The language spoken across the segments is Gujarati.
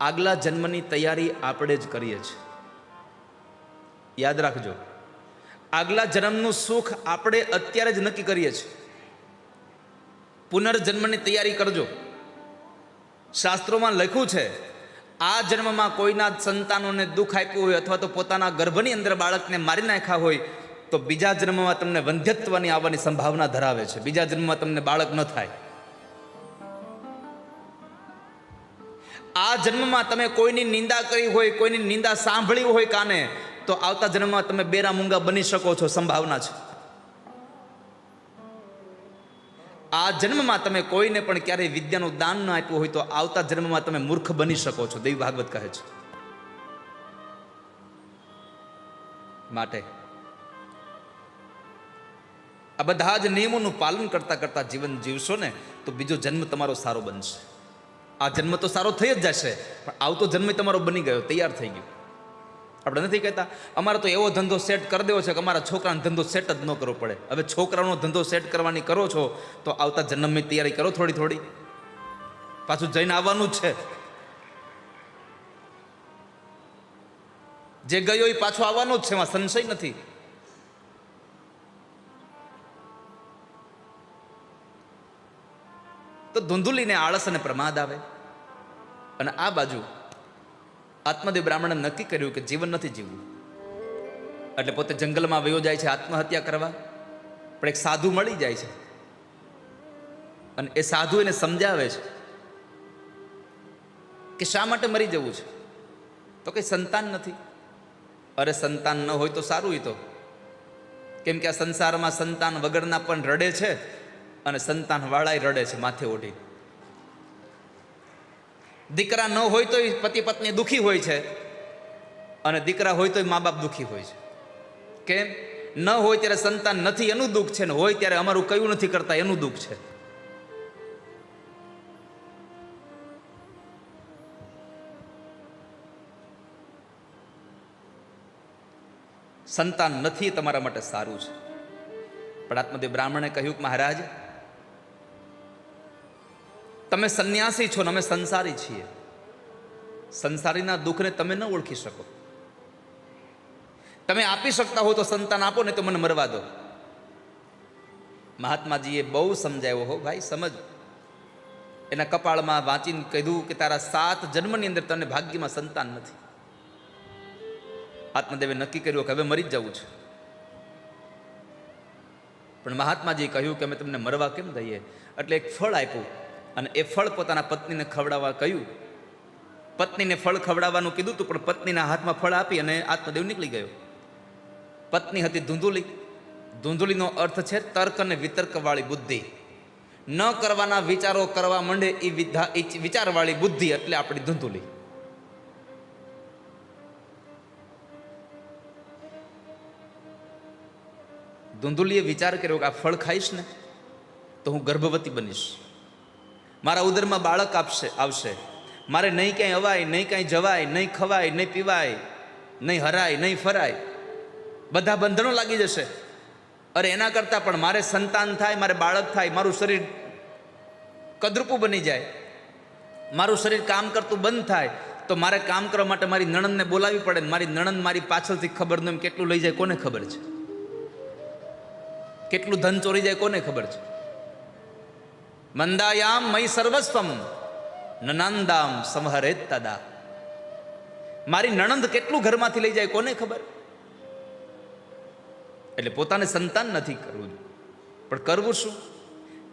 આગલા જન્મની તૈયારી આપણે જ કરીએ છીએ. યાદ રાખજો. આગલા જન્મનું સુખ આપણે અત્યારે જ નક્કી કરીએ છીએ. પુનર્જન્મની તૈયારી કરજો. શાસ્ત્રોમાં લખ્યું છે, આ જન્મમાં કોઈના સંતાનોને દુઃખ આપ્યું હોય અથવા તો પોતાના ગર્ભની અંદર બાળકને મારી નાખ્યા હોય, તો બીજા જન્મમાં તમને વંધ્યત્વની આવવાની સંભાવના ધરાવે છે. બીજા જન્મમાં તમને બાળક ન થાય. આ જન્મમાં તમે કોઈની નિંદા કરી હોય, કોઈની નિંદા સાંભળી હોય કાને, તો આવતા જન્મમાં તમે બેરા મૂંગા બની શકો છો, સંભાવના છે. આ જન્મમાં તમે કોઈને પણ ક્યારેય વિદ્યાનું દાન ન આપ્યું હોય, તો આવતા જન્મમાં તમે મૂર્ખ બની શકો છો, દેવી ભાગવત કહે છે. માટે આ બધા જ નિયમોનું પાલન કરતા કરતા જીવન જીવશો ને, તો બીજો જન્મ તમારો સારો બનશે. આ જન્મ તો સારો થઈ જ જશે. પણ આવતો જન્મ તમારો બની ગયો, તૈયાર થઈ ગયો. આપણે નથી કહેતા, અમારે તો એવો ધંધો સેટ કરી દેવો છે કે અમારા છોકરાનો ધંધો સેટ જ ન કરવો પડે. હવે છોકરાનો ધંધો સેટ કરવાની કરો છો, તો આવતા જન્મની તૈયારી કરો થોડી થોડી. પાછું જઈને આવવાનું જ છે. જે ગયો એ પાછો આવવાનો જ છે, એમાં સંશય નથી. તો ધૂંધુલીને આળસ અને પ્રમાદ આવે. અને આ બાજુ આત્મદેવ બ્રાહ્મણે નક્કી કર્યું કે જીવન નથી જીવવું. એટલે પોતે જંગલમાં વયો જાય છે, આત્મહત્યા કરવા. પણ એક સાધુ મળી જાય છે. અને એ સાધુ એને સમજાવે છે કે શા માટે મરી જવું છે? તો કંઈ સંતાન નથી. અરે સંતાન ન હોય તો સારું એ તો. કેમ કે આ સંસારમાં સંતાન વગરના પણ રડે છે અને સંતાન વાળાય રડે છે માથે ઓઢી દીકરા ન હોય તો પતિ પત્ની દુઃખી હોય છે. અને દીકરા હોય તો મા બાપ દુઃખી હોય છે. કેમ? ન હોય ત્યારે સંતાન નથી, એનું દુઃખ છે ને હોય ત્યારે અમારું કયું નથી કરતા, એનું દુઃખ છે. સંતાન નથી તમારા માટે સારું છે. પણ આત્મદેવ બ્રાહ્મણે કહ્યું કે મહારાજ તમે સંન્યાસી છો ને અમે સંસારી છીએ. સંસારીના દુઃખને તમે ન ઓળખી શકો. તમે આપી શકતા હો તો સંતાન આપો ને તો મને મરવા દો. મહાત્માજીએ બહુ સમજાવ્યો, હો ભાઈ, સમજ. એના કપાળમાં વાંચીને કીધું કે તારા સાત જન્મની અંદર તને ભાગ્યમાં સંતાન નથી. આત્મદેવે નક્કી કર્યું કે હવે મરી જ જવું છે. પણ મહાત્માજીએ કહ્યું કે અમે તમને મરવા કેમ દઈએ? એટલે એક ફળ આપ્યું. અને એ ફળ પોતાના પત્નીને ખવડાવવા કહ્યું. પત્નીને ફળ ખવડાવવાનું કીધું હતું પણ પત્નીના હાથમાં ફળ આપી અને આત્મદેવ નીકળી ગયો. પત્ની હતી ધૂંધુલી. ધૂંધુલીનો અર્થ છે તર્ક અને વિતર્કવાળી બુદ્ધિ. ન કરવાના વિચારો કરવા માંડે એ વિધા એ વિચારવાળી બુદ્ધિ એટલે આપણી ધૂંધુલી. ધૂંધુલીએ વિચાર કર્યો કે આ ફળ ખાઈશ ને, તો હું ગર્ભવતી બનીશ. મારા ઉદરમાં બાળક આપશે, આવશે. મારે નહીં ક્યાંય અવાય, નહીં ક્યાંય જવાય, નહીં ખવાય, નહીં પીવાય, નહીં હરાય, નહીં ફરાય. બધા બંધનો લાગી જશે. અરે એના કરતાં પણ મારે સંતાન થાય, મારે બાળક થાય, મારું શરીર કદરૂપું બની જાય. મારું શરીર કામ કરતું બંધ થાય, તો મારે કામ કરવા માટે મારી નણંદને બોલાવી પડે ને મારી નણંદ મારી પાછળથી ખબર ન કેટલું લઈ જાય, કોને ખબર છે? કેટલું ધન ચોરી જાય, કોને ખબર છે? મંદાયામ મય સર્વસ્વમ, નનાંદામ સંહરે તદા. મારી નણંદ કેટલું ઘરમાંથી લઈ જાય કોને ખબર? એટલે પોતાને સંતાન નથી કરવું. પણ કરવું શું?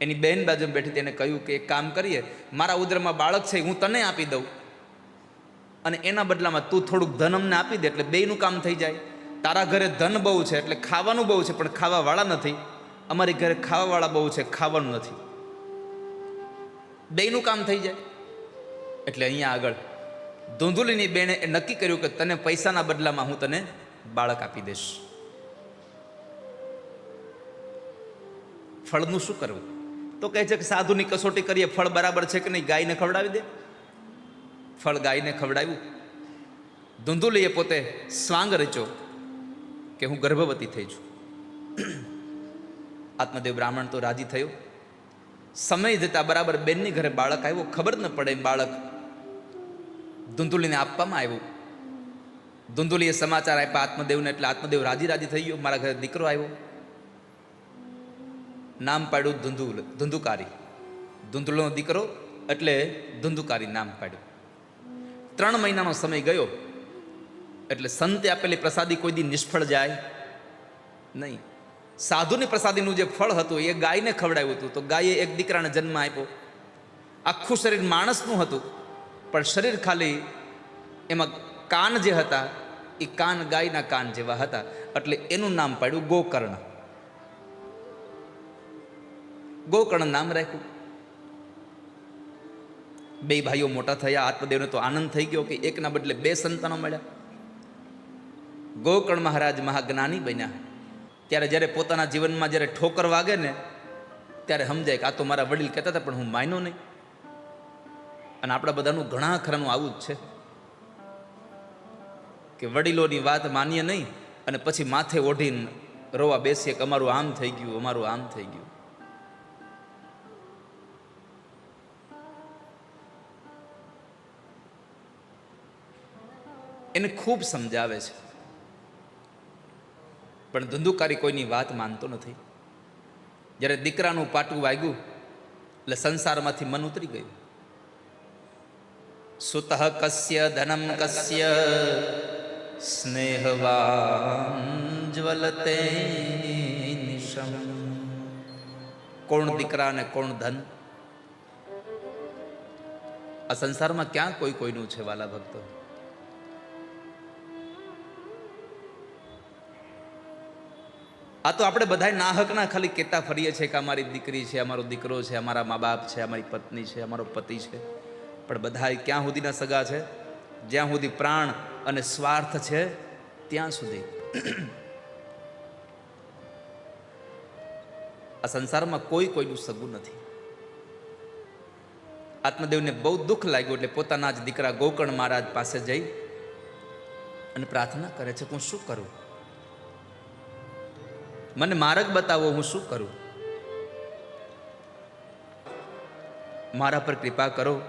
એની બહેન બાજુ બેઠી તેને કહ્યું કે એક કામ કરીએ, મારા ઉદરમાં બાળક છે, હું તને આપી દઉં. અને એના બદલામાં તું થોડુંક ધન અમને આપી દે, એટલે બેયનું કામ થઈ જાય. તારા ઘરે ધન બહુ છે, એટલે ખાવાનું બહુ છે, પણ ખાવાવાળા નથી. અમારી ઘરે ખાવાવાળા બહુ છે, ખાવાનું નથી. બેયનું કામ થઈ જાય. એટલે અહીંયા આગળ ધૂંધુલીની બેને એ નક્કી કર્યું કે તને પૈસાના બદલામાં હું તને બાળક આપી દઈશ. ફળનું શું કરવું? તો કહે છે કે સાધુની કસોટી કરીએ, ફળ બરાબર છે કે નહીં? ગાયને ખવડાવી દે. ફળ ગાયને ખવડાવ્યું. ધૂંધુલીએ પોતે સ્વાંગ રચ્યો કે હું ગર્ભવતી થઈ છું. આત્મદેવ બ્રાહ્મણ તો રાજી થયો. સમય જતા બરાબર બેનની ઘરે બાળક આવ્યો. ખબર ન પડે બાળક ધુંધુલીને આપવામાં આવ્યું. ધુંધુલીએ સમાચાર આપ્યા, આત્મદેવને એટલે આત્મદેવ રાજી રાજી થઈ ગયો, મારા ઘરે દીકરો આવ્યો. નામ પાડ્યું ધુંધુલ, ધુંધુકારી. ધુંધુલનો દીકરો એટલે ધુંધુકારી નામ પાડ્યું. ત્રણ મહિનાનો સમય ગયો, એટલે સંતે આપેલી પ્રસાદી કોઈ દી નિષ્ફળ જાય નહીં. સાધુની પ્રસાદીનું જે ફળ હતું એ ગાયને ખવડાવ્યું હતું. તો ગાયે એક દીકરાને જન્મ આપ્યો. આખું શરીર માણસનું હતું, પણ શરીર ખાલી એમાં કાન જે હતા, એ કાન ગાયના કાન જેવા હતા. એટલે એનું નામ પાડ્યું ગોકર્ણ. ગોકર્ણ નામ રાખ્યું. બે ભાઈઓ મોટા થયા, આત્મદેવને તો આનંદ થઈ ગયો કે એકના બદલે બે સંતાનો મળ્યા. ગોકર્ણ મહારાજ મહાજ્ઞાની બન્યા. ત્યારે જ્યારે પોતાના જીવનમાં જ્યારે ઠોકર વાગે ને, ત્યારે સમજાય કે આ તો મારા વડીલ કહેતા હતા, પણ હું માન્યો નહીં. અને આપણા બધાનું ઘણા ખરાનું આવું જ છે કે વડીલોની વાત માનીએ નહીં અને પછી માથે ઓઢીને રોવા બેસીએ કે અમારું આમ થઈ ગયું, અમારું આમ થઈ ગયું. એને ખૂબ સમજાવે છે. પણ ધંધુકારી કોઈની વાત માનતો નથી. જ્યારે દીકરાનું પાટું વાગ્યું, એટલે સંસારમાંથી મન ઉતરી ગયું. સુત કસ્ય ધનમ કસ્ય સ્નેહવાન જ્વલતે નિશમ. કોણ દીકરા અને કોણ ધન? આ સંસારમાં ક્યાં કોઈ કોઈનું છે વાલા ભક્તો? આ તો આપણે બધા નાહકના ખાલી કહેતા ફરીએ છીએ કે અમારી દીકરી છે, અમારો દીકરો છે, અમારા મા બાપ છે, અમારી પત્ની છે, અમારો પતિ છે. પણ બધા ક્યાં સુધીના સગા છે? જ્યાં સુધી પ્રાણ અને સ્વાર્થ છે, ત્યાં સુધી. આ સંસારમાં કોઈ કોઈનું સગું નથી. આત્મદેવને બહુ દુઃખ લાગ્યું એટલે પોતાના જ દીકરા ગોકર્ણ મહારાજ પાસે જઈ અને પ્રાર્થના કરે છે કે હું શું કરું? મને માર્ગ બતાવો, હું શું કરું? મારા પર કૃપા કરો.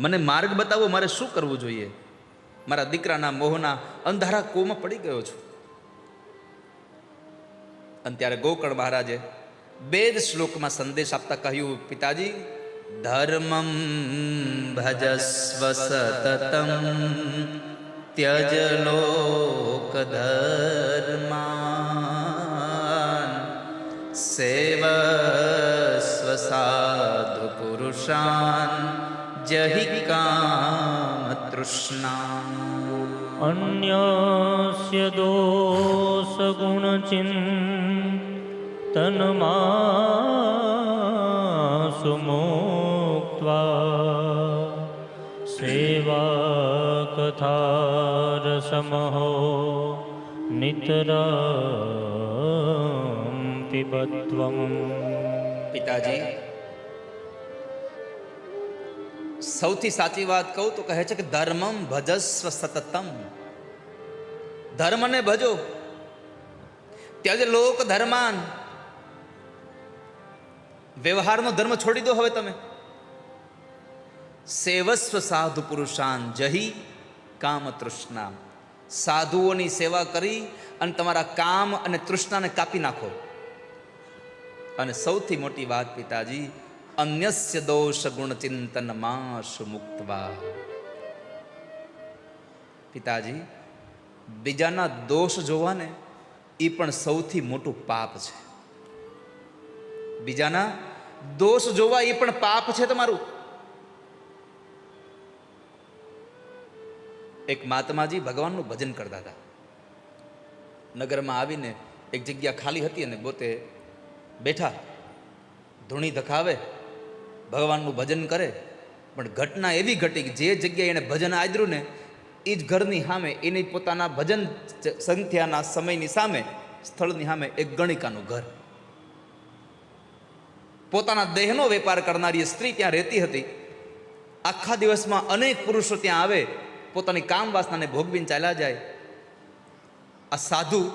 મને માર્ગ બતાવો, મારે શું કરવું જોઈએ? મારા દીકરાના મોહના અંધારા કોમાં પડી ગયો છું. અને ત્યારે ગોકર્ણ મહારાજે બે જ શ્લોકમાં સંદેશ આપતા કહ્યું, પિતાજી, ધર્મમ ભજસ્વ સતતમ, ત્યજ લોક ધર્માન પુરુષાન જહી કામ તૃષ્ણા અન્યસ્ય દોષ ગુણ ચિંતનમાં સુમોક્વા સેવા કથારસમહો નિતરા પિબત્વમ પિતાજી સૌથી સાચી વાત કહું તો કહે છે કે ધર્મમ ભજસ્વ સતતમ. ધર્મને ભજો. ત્યારે લોક ધર્માન, વ્યવહારનો ધર્મ છોડી દો હવે તમે. સેવસ્વ સાધુ પુરુષાન જહી કામ તૃષ્ણા. સાધુઓની સેવા કરી અને તમારા કામ અને તૃષ્ણાને કાપી નાખો. અને સૌથી મોટી વાત પિતાજી અન્યસ્ય દોષ ગુણ ચિંતન માશુ મુક્તવા પિતાજી બીજાના દોષ જોવાને એ પણ સૌથી મોટું પાપ છે બીજાના દોષ જોવા એ પણ પાપ છે તમારું એક મહાત્માજી ભગવાનનું ભજન કરતા હતા નગરમાં આવીને એક જગ્યા ખાલી હતી અને પોતે બેઠા ધૂણી ધખાવે ભગવાનનું ભજન કરે, પણ ઘટના એવી ઘટી કે જે જગ્યાએ એણે ભજન આદર્યું ને, એ જ ઘરની સામે, એની પોતાના ભજન સંખ્યાના સમયની સામે, સ્થળની સામે એક ગણિકાનું ઘર. પોતાના દેહનો વેપાર કરનારી સ્ત્રી ત્યાં રહેતી હતી. આખા દિવસમાં અનેક પુરુષો ત્યાં આવે, પોતાની કામ વાસનાને ભોગવીને ચાલ્યા જાય. આ સાધુ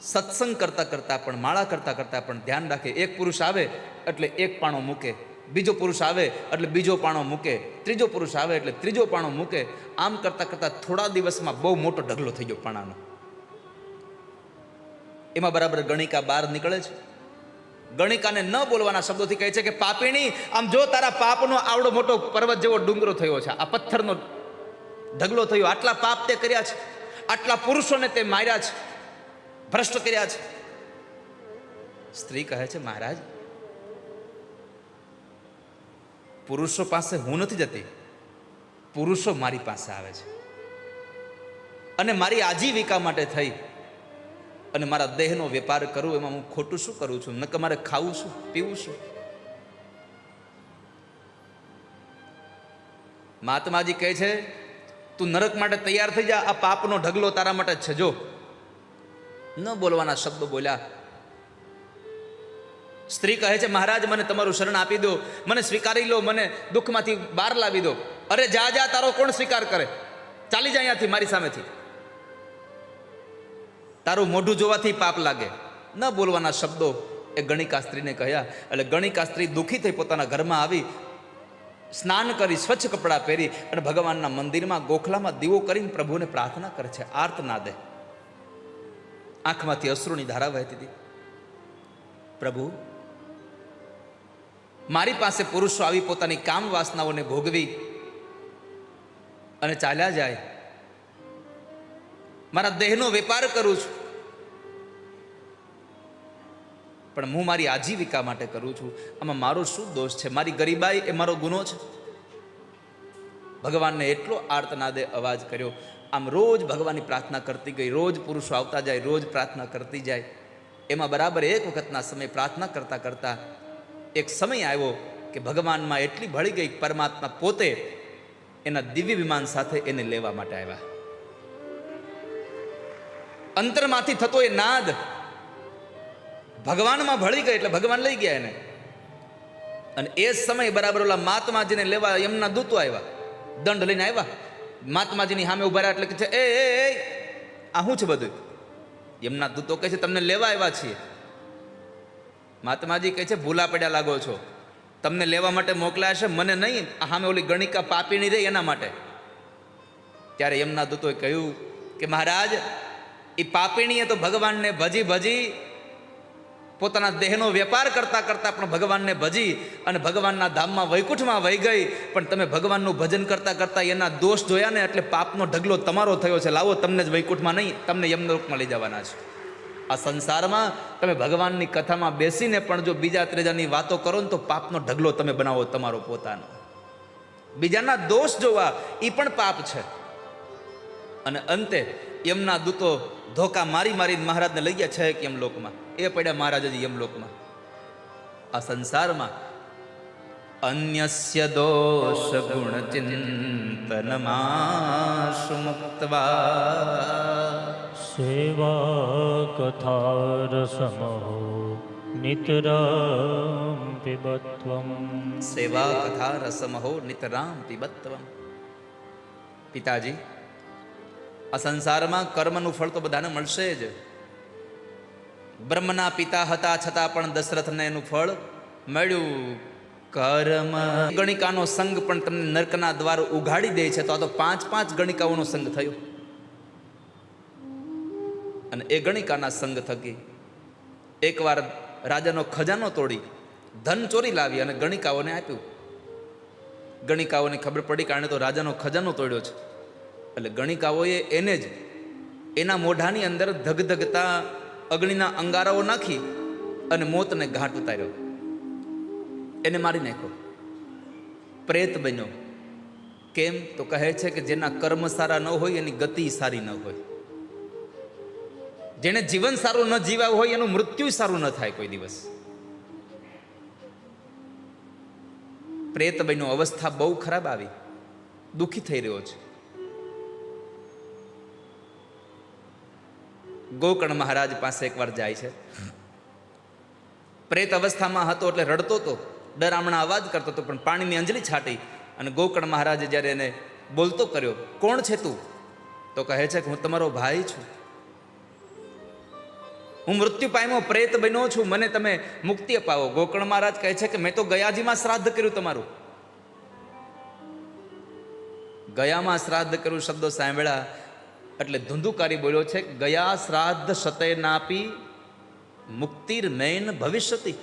સત્સંગ કરતા કરતા પણ, માળા કરતા કરતા પણ ધ્યાન રાખે. એક પુરુષ આવે, એટલે એક પાણો મૂકે. બીજો પુરુષ આવે એટલે બીજો પાણો મૂકે, ત્રીજો પુરુષ આવે એટલે ત્રીજો પાણો મૂકે, આમ કરતાં કરતાં થોડા દિવસમાં બહુ મોટો ઢગલો થઈ ગયો પાણાનો. એમાં બરાબર ગણિકા બહાર નીકળે છે. ગણિકાને ન બોલવાના શબ્દોથી કહે છે કે, પાપીણી, આમ જો તારા પાપનો આવડો મોટો પર્વત જેવો ડુંગરો થયો છે, આ પથ્થરનો ઢગલો થયો, આટલા પાપ તે કર્યા છે, આટલા પુરુષોને તે માર્યા છે, ભ્રષ્ટ કર્યા છે. સ્ત્રી કહે છે, મહારાજ પુરુષો પાસે હું નથી જતી, પુરુષો મારી પાસે આવે છે. અને મારી આજીવિકા માટે થઈ અને મારા દેહનો વેપાર કરું, એમાં હું ખોટું શું કરું છું? નકર મારે ખાવું શું, પીવું શું? મહાત્માજી કહે છે, તું નરક માટે તૈયાર થઈ જા, આ પાપનો ઢગલો તારા માટે છજો છે. ન બોલવાના શબ્દો બોલ્યા સ્ત્રી કહે છે, મહારાજ, મને તમારું શરણ આપી દો. મને સ્વીકારી લો, મને દુઃખમાંથી બહાર લાવી દો. અરે, જા જા, તારો કોણ સ્વીકાર કરે? ચાલી જાય અહીંયાથી, મારી સામેથી. તારું મોઢું જોવાથી પાપ લાગે. ન બોલવાના શબ્દો એ ગણિકા સ્ત્રીને કહ્યા. એટલે ગણિકા સ્ત્રી દુઃખી થઈ પોતાના ઘરમાં આવી, સ્નાન કરી, સ્વચ્છ કપડાં પહેરી અને ભગવાનના મંદિરમાં, ગોખલામાં દીવો કરીને પ્રભુને પ્રાર્થના કરે છે, આર્ત ના દે. આંખમાંથી અશ્રુની ધારા વહેતી હતી. પ્રભુ મારી પાસે પુરુષો આવી પોતાની કામ વાસનાઓને ભોગવી અને ચાલ્યા જાય. મારા દેહનો વેપાર કરું છું. પણ હું મારી આજીવિકા માટે કરું છું. આમાં મારો શું દોષ છે? મારી ગરીબાઈ એ મારો ગુનો છે. ભગવાનને એટલો આર્તનાદે અવાજ કર્યો. આમ રોજ ભગવાનની પ્રાર્થના કરતી ગઈ. રોજ પુરુષો આવતા જાય, રોજ પ્રાર્થના કરતી જાય. એમાં બરાબર એક વખતના સમય પ્રાર્થના કરતા કરતા એક સમય આવ્યો કે ભગવાનમાં એટલી ભળી ગઈ પરમાત્મા પોતે એના દિવ્ય વિમાન સાથે એને લેવા માટે આવ્યા. અંતરમાંથી થતો એ નાદ ભગવાનમાં ભળી ગઈ એટલે ભગવાન લઈ ગયા એને. અને એ સમય બરાબર ઓલા મહાત્માજીને લેવા એમના દૂતો આવ્યા. દંડ લઈને આવ્યા. મહાત્માજીની સામે ઊભા રહ્યા એટલે કે છે, એ આ શું છે બધું? એમના દૂતો કહે છે, તમને લેવા આવ્યા છીએ. મહાત્માજી કહે છે, ભૂલા પડ્યા લાગો છો. તમને લેવા માટે મોકલ્યા છે મને નહીં. હામે ઓલી ગણિકા પાપીની રહી એના માટે. ત્યારે એમના દૂતોએ કહ્યું કે, મહારાજ, એ પાપીણીએ તો ભગવાનને ભજી ભજી પોતાના દેહનો વેપાર કરતા કરતા પણ ભગવાનને ભજી અને ભગવાનના ધામમાં વૈકુંઠમાં વહી ગઈ. પણ તમે ભગવાનનું ભજન કરતા કરતા એના દોષ જોયા ને એટલે પાપનો ઢગલો તમારો થયો છે. લાવો, તમને જ વૈકુંઠમાં નહીં, તમને યમલોકમાં લઈ જવાના છે. આ સંસારમાં તમે ભગવાનની કથામાં બેસીને પણ જો બીજા ત્રીજાની વાતો કરો ને તો પાપનો ઢગલો તમે બનાવો તમારો પોતાનો. બીજાના દોષ જોવા એ પણ પાપ છે. અને અંતે યમના દૂતો ધોકા મારી મારીને મહારાજને લઈ ગયા છે કે યમલોકમાં. એ પડ્યા મહારાજજી યમલોકમાં. આ સંસારમાં અન્યસ્ય દોષ ગુણ ચિંતનમાં મુક્તવા સેવા કથા રસમહો નિતરામ પિબત્વમ સેવા કથા રસમહો નિતરામ પિબત્વમ પિતાજી આ સંસારમાં કર્મનું ફળ તો બધાને મળશે જ બ્રહ્મના પિતા હતા છતાં પણ દશરથને એનું ફળ મળ્યું કર્મ ગણિકાનો સંગ પણ તમને નર્કના દ્વાર ઉઘાડી દે છે તો આ તો પાંચ પાંચ ગણિકાઓનો સંગ થયો અને એ ગણિકાના સંગ થકી એકવાર રાજાનો ખજાનો તોડી ધન ચોરી લાવી અને ગણિકાઓને આપ્યું. ગણિકાઓને ખબર પડી કારણે તો રાજાનો ખજાનો તોડ્યો છે. એટલે ગણિકાઓએ એને જ એના મોઢાની અંદર ધગધગતા અગ્નિના અંગારાઓ નાખી અને મોતને ઘાટ ઉતાર્યો. એને મારી નાખ્યો. પ્રેત બન્યો. કેમ? તો કહે છે કે જેના કર્મ સારા ન હોય, એની ગતિ સારી ન હોય. જેને જીવન સારું ન જીવાયું હોય એનું મૃત્યુ સારું ન થાય કોઈ દિવસ. પ્રેત બન્યો અવસ્થા બહુ ખરાબ આવી. દુઃખી થઈ રહ્યો છે. ગોકર્ણ મહારાજ પાસે એકવાર જાય છે. પ્રેત અવસ્થામાં હતો એટલે રડતો હતો ડરામણા અવાજ કરતો હતો, પણ પાણીની અંજલી છાટી અને ગોકર્ણ મહારાજે જ્યારે એને બોલતો કર્યો, કોણ છે તું? તો કહે છે કે, હું તમારો ભાઈ છું. હું મૃત્યુ પામ્યો, પ્રેત બન્યો છું, મને તમે મુક્તિ અપાવો. ગોકર્ણ મહારાજ કહે છે કે મેં તો ગયાજીમાં શ્રાદ્ધ કર્યું તમારું. ગયામાં શ્રાદ્ધ કર્યું શબ્દો સાંભળ્યા, એટલે ધુંધુકારી બોલ્યો છે, ગયા શ્રાદ્ધ સતે નાપી, મુક્તિર નૈન ભવિષ્યતિ.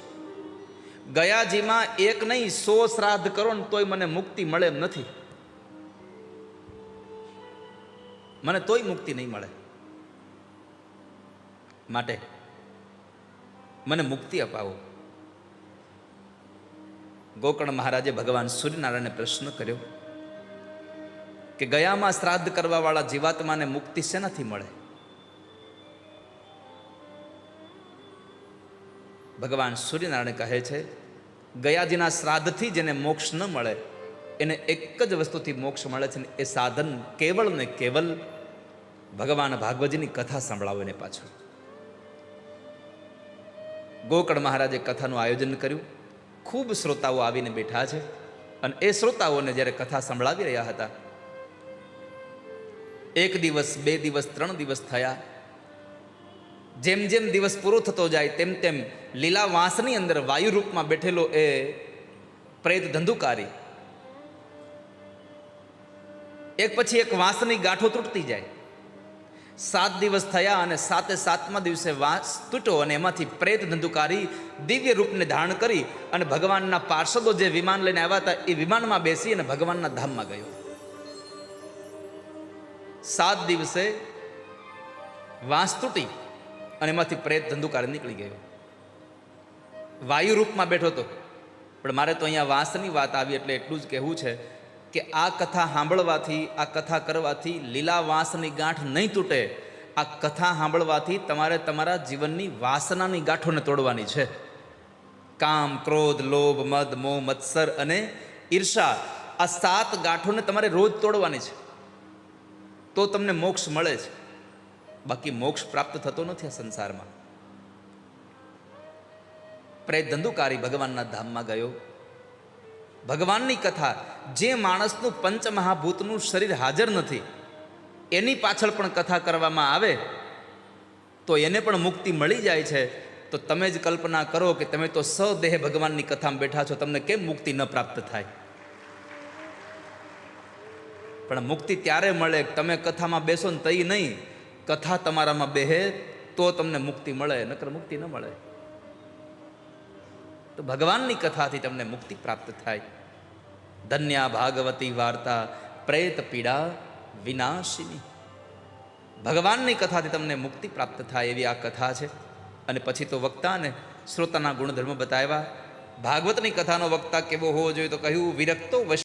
ગયાજીમાં એક નહીં, સો શ્રાદ્ધ કરો ને તોય મને મુક્તિ મળે એમ નથી. મને તોય મુક્તિ નહીં મળે. માટે. મને મુક્તિ અપાવો. ગોકર્ણ મહારાજે ભગવાન સૂર્યનારાયણને પ્રશ્ન કર્યો કે ગયામાં શ્રાદ્ધ કરવાવાળા જીવાત્માને મુક્તિ શેનાથી મળે? ભગવાન સૂર્યનારાયણ કહે છે, ગયાજીના શ્રાદ્ધથી જેને મોક્ષ ન મળે, એને એક જ વસ્તુથી મોક્ષ મળે છે ને એ સાધન કેવળ ને કેવલ ભગવાન ભાગવતજીની કથા સંભળાવે ને પાછળ ગોકર્ણ મહારાજે કથાનું આયોજન કર્યું. ખૂબ શ્રોતાઓ આવીને બેઠા છે અને એ શ્રોતાઓને જ્યારે કથા સંભળાવી રહ્યા હતા, એક દિવસ, બે દિવસ, ત્રણ દિવસ થયા. જેમ જેમ દિવસ પૂરો થતો જાય, તેમ તેમ લીલા વાંસની અંદર વાયુ રૂપમાં બેઠેલો એ પ્રેત ધંધુકારી. એક પછી એક વાંસની ગાંઠો તૂટતી જાય. સાત દિવસ થયા અને સાતે સાતમા દિવસે વાંસ તૂટ્યો અને એમાંથી પ્રેત ધંધુકારી દિવ્ય રૂપને ધારણ કરી અને ભગવાનના પાર્ષદો જે વિમાન લઈને આવ્યા હતા, એ વિમાનમાં બેસી અને ભગવાનના ધામમાં ગયો. સાત દિવસે વાંસ તૂટી અને એમાંથી પ્રેત ધંધુકારી નીકળી ગયો. વાયુ રૂપમાં બેઠો હતો. પણ મારે તો અહીંયા વાંસની વાત આવી એટલે એટલું જ કહેવું છે કે આ કથા સાંભળવાથી, આ કથા કરવાથી લીલા વાંસની ગાંઠ નહીં તૂટે. આ કથા સાંભળવાથી તમારે તમારા જીવનની વાસનાની ગાંઠોને તોડવાની છે. કામ, ક્રોધ, લોભ, મદ, મોહ, મત્સર અને ઈર્ષા આ સાત ગાંઠોને તમારે રોજ તોડવાની છે. તો તમને મોક્ષ મળે છે. બાકી મોક્ષ પ્રાપ્ત થતો નથી આ સંસારમાં. પ્રે ધંધુકારી ભગવાનના ધામમાં ગયો. ભગવાનની કથા, જે માણસનું પંચમહાભૂતનું શરીર હાજર નથી, એની પાછળ પણ કથા કરવામાં આવે, તો એને પણ મુક્તિ મળી જાય છે. તો તમે જ કલ્પના કરો કે તમે તો સદેહ ભગવાનની કથામાં બેઠા છો, તમને કેમ મુક્તિ ન પ્રાપ્ત થાય? પણ મુક્તિ ત્યારે મળે તમે કથામાં બેસો ને તઈ નહીં. કથા તમારામાં બેહે, તો તમને મુક્તિ મળે, નકર મુક્તિ ન મળે. તો ભગવાનની કથાથી તમને મુક્તિ પ્રાપ્ત થાય. ધન્યા ભાગવતી વાર્તા, પ્રેત પીડા વિનાશિની. ભગવાનની કથાથી તમને મુક્તિ પ્રાપ્ત થાય એવી આ કથા છે. અને પછી તો વક્તાને શ્રોતાના ગુણધર્મ બતાવ્યા. ભાગવતની કથાનો વક્તા કેવો હોવો જોઈએ તો કહ્યું, વિરક્તો